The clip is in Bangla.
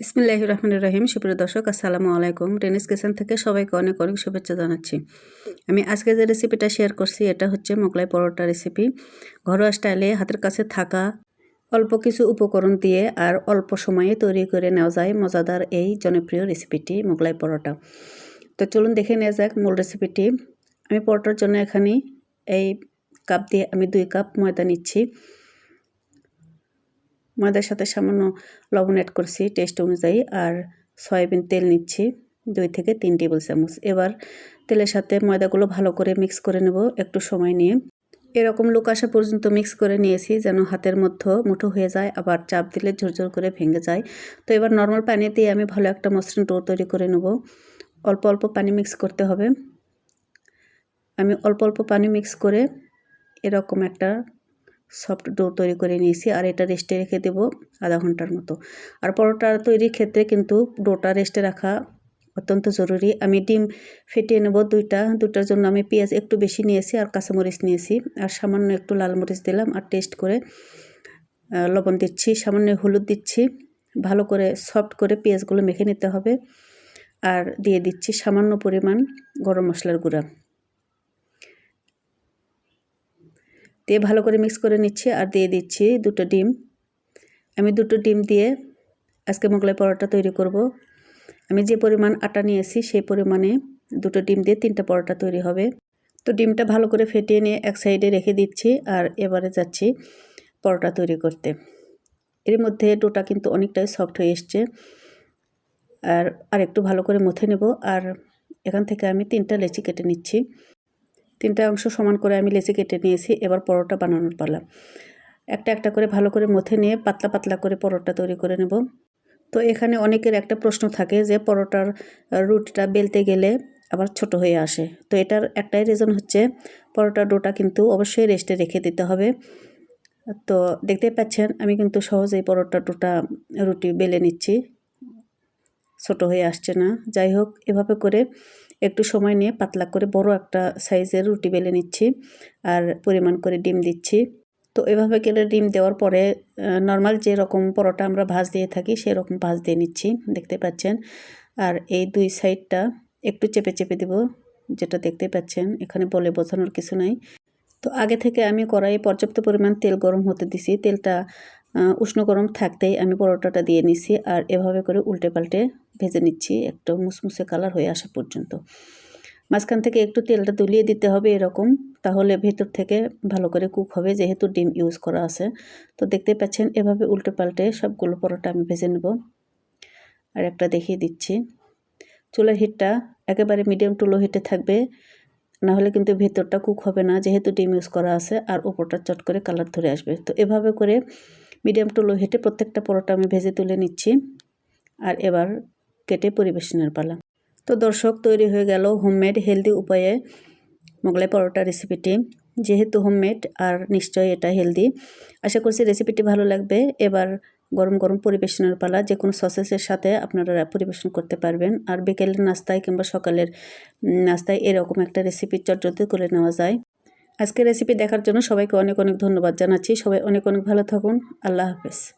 বিসমিল্লাহ রহমান রহিম। সুপ্রিয় দর্শক, আসসালামু আলাইকুম। রেনিস কিচেন থেকে সবাইকে অনেক অনেক শুভেচ্ছা জানাচ্ছি। আমি আজকে যে রেসিপিটা শেয়ার করছি, এটা হচ্ছে মোগলাই পরোটা রেসিপি। ঘরোয়া স্টাইলে হাতের কাছে থাকা অল্প কিছু উপকরণ দিয়ে আর অল্প সময়ে তৈরি করে নেওয়া যায় মজাদার এই জনপ্রিয় রেসিপিটি, মোগলাই পরোটা। তো চলুন দেখে নেওয়া যাক মূল রেসিপিটি। আমি পরোটার জন্য এখানে এই কাপ দিয়ে আমি দুই কাপ ময়দা নিচ্ছি। ময়দার সাথে সামান্য লবণ অ্যাড করছি টেস্ট অনুযায়ী, আর সয়াবিন তেল নিচ্ছি, দুই থেকে তিন টেবিল চামচ। এবার তেলের সাথে ময়দাগুলো ভালো করে মিক্স করে নেব একটু সময় নিয়ে। এরকম লোক আসা পর্যন্ত মিক্স করে নিয়েছি যেন হাতের মধ্যে মুঠো হয়ে যায়, আবার চাপ দিলে ঝরঝর করে ভেঙে যায়। তো এবার নর্মাল পানি দিয়ে আমি ভালো একটা মসৃণ ডো তৈরি করে নেব। অল্প অল্প পানি মিক্স করতে হবে। আমি অল্প অল্প পানি মিক্স করে এরকম একটা সফট ডো তৈরি করে নিয়েছি আর এটা রেস্টে রেখে দেবো আধা ঘণ্টার মতো। আর পরোটা তৈরির ক্ষেত্রে কিন্তু ডোটা রেস্টে রাখা অত্যন্ত জরুরি। আমি ডিম ফেটিয়ে নেব দুইটা দুটার জন্য আমি পেঁয়াজ একটু বেশি নিয়েছি আর কাঁচামরিচ নিয়েছি। আর সামান্য একটু লাল মরিচ দিলাম আর টেস্ট করে লবণ দিচ্ছি, সামান্য হলুদ দিচ্ছি। ভালো করে সফট করে পেঁয়াজগুলো মেখে নিতে হবে। আর দিয়ে দিচ্ছি সামান্য পরিমাণ গরম মশলার গুঁড়া। দিয়ে ভালো করে মিক্স করে নিচ্ছি আর দিয়ে দিচ্ছি দুটো ডিম। আমি দুটো ডিম দিয়ে আজকে মোগলাই পরোটা তৈরি করব। আমি যে পরিমাণ আটা নিয়েছি সেই পরিমাণে দুটো ডিম দিয়ে তিনটা পরোটা তৈরি হবে। তো ডিমটা ভালো করে ফেটিয়ে নিয়ে এক সাইডে রেখে দিচ্ছি আর এবারে যাচ্ছি পরোটা তৈরি করতে। এর মধ্যে ডোটা কিন্তু অনেকটাই সফট হয়ে এসছে। আর আর একটু ভালো করে মথে নেব। আর এখান থেকে আমি তিনটা লেচি কেটে নিচ্ছি। তিনটা অংশ সমান করে আমি লেচি কেটে নিয়েছি, এবার পরোটা বানানোর পালা। একটা একটা করে ভালো করে মথে নিয়ে পাতলা পাতলা করে পরোটা তৈরি করে নেব। তো এখানে অনেকের একটা প্রশ্ন থাকে যে পরোটার রুটিটা বেলতে গেলে আবার ছোট হয়ে আসে। তো এটার একটাই রিজন হচ্ছে পরোটার ডোটা কিন্তু অবশ্যই রেস্টে রেখে দিতে হবে। তো দেখতে পাচ্ছেন, আমি কিন্তু সহজেই পরোটা ডোটা, রুটি বেলে নিচ্ছি। ছোট হয়ে আসছে না। যাই হোক, এভাবে করে একটু সময় নিয়ে পাতলা করে বড় একটা সাইজের রুটি বেলে নিচ্ছি আর পরিমাণ করে ডিম দিচ্ছি। তো এভাবে গেলে ডিম দেওয়ার পরে নর্মাল যে রকম পরোটা আমরা ভাজ দিয়ে থাকি সেরকম ভাজ দিয়ে নিচ্ছি, দেখতে পাচ্ছেন। আর এই দুই সাইডটা একটু চেপে চেপে দেব, যেটা দেখতে পাচ্ছেন, এখানে বলে বোঝানোর কিছু নাই। তো আগে থেকে আমি কড়াইয়ে পর্যাপ্ত পরিমাণ তেল গরম হতে দিছি, তেলটা উষ্ণ গরম থাকতেই আমি পরোটাটা দিয়ে নিছি আর এভাবে করে উল্টে পাল্টে ভেজে নিচ্ছি, একটু মুসমুসে কালার হয়ে আসা পর্যন্ত। মাঝখান থেকে একটু তেলটা তুলিয়ে দিতে হবে এরকম, তাহলে ভেতর থেকে ভালো করে কুক হবে, যেহেতু ডিম ইউজ করা আছে। তো দেখতে পাচ্ছেন, এভাবে উল্টে পাল্টে সবগুলো পরোটা আমি ভেজে নেব। আর একটা দেখিয়ে দিচ্ছি। চুলার হিটটা একেবারে মিডিয়াম টু লো হিটে থাকবে না হলে কিন্তু ভেতরটা কুক হবে না, যেহেতু ডিম ইউজ করা আছে, আর ওপরটা চট করে কালার ধরে আসবে। তো এভাবে করে মিডিয়াম টু লো হিটে প্রত্যেকটা পরোটা আমি ভেজে তুলে নিচ্ছি। আর এবার কেটে পরিবেশনের পালা। তো দর্শক, তৈরি হয়ে গেল হোমমেড হেলদি উপায়ে মোগলাই পরোটা রেসিপিটি যেহেতু হোমমেড আর নিশ্চয়ই এটা হেলদি আশা করছি রেসিপিটি ভালো লাগবে। এবার গরম গরম পরিবেশনের পালা, যে কোনো সসেসের সাথে আপনারা পরিবেশন করতে পারবেন। আর বিকেলের নাস্তায় কিংবা সকালের নাস্তায় এরকম একটা রেসিপি চটজলদি করে নেওয়া যায়। আজকে রেসিপি দেখার জন্য সবাইকে অনেক অনেক ধন্যবাদ জানাচ্ছি। সবাই অনেক অনেক ভালো থাকুন। আল্লাহ হাফেজ।